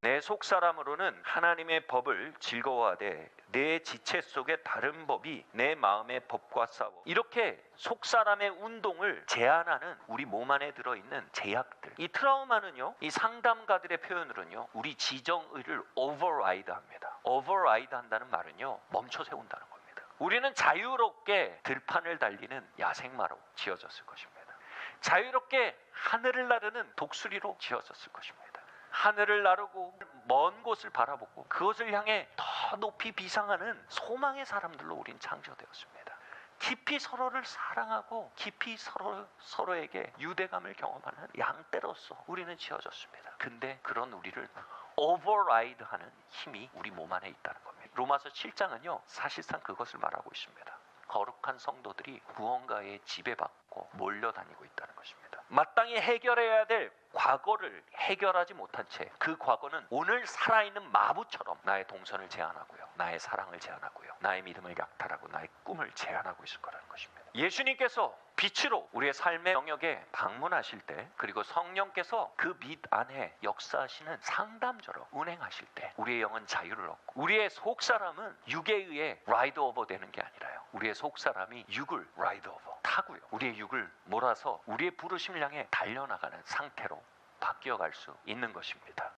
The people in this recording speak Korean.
내 속 사람으로는 하나님의 법을 즐거워하되 내 지체 속에 다른 법이 내 마음의 법과 싸워. 이렇게 속 사람의 운동을 제한하는 우리 몸 안에 들어있는 제약들. 이 트라우마는요 이 상담가들의 표현으로는요 우리 지정의를 override 합니다. override 한다는 말은요 멈춰 세운다는 겁니다. 우리는 자유롭게 들판을 달리는 야생마로 지어졌을 것입니다. 자유롭게 하늘을 나르는 독수리로 지어졌을 것입니다 하늘을 나르고 먼 곳을 바라보고 그것을 향해 더 높이 비상하는 소망의 사람들로 우린 창조되었습니다. 깊이 서로를 사랑하고 깊이 서로 서로에게 유대감을 경험하는 양떼로서 우리는 지어졌습니다. 근데 그런 우리를 오버라이드하는 힘이 우리 몸 안에 있다는 겁니다. 로마서 7장은요 사실상 그것을 말하고 있습니다. 거룩한 성도들이 무언가에 지배받고 몰려다니고 있다는 것입니다. 마땅히 해결해야 될 과거를 해결하지 못한 채 그 과거는 오늘 살아있는 마부처럼 나의 동선을 제한하고요. 나의 사랑을 제한하고요. 나의 믿음을 약탈하고 나의 꿈을 제한하고 있을 거라는 것입니다. 예수님께서 빛으로 우리의 삶의 영역에 방문하실 때 그리고 성령께서 그 빛 안에 역사하시는 상담자로 운행하실 때 우리의 영은 자유를 얻고 우리의 속사람은 육에 의해 라이드 오버 되는 게 아니라요. 우리의 속사람이 육을 라이드 오버 타고요. 우리의 육을 몰아서 우리의 부르심을 향해 달려나가는 상태로 바뀌어 갈 수 있는 것입니다.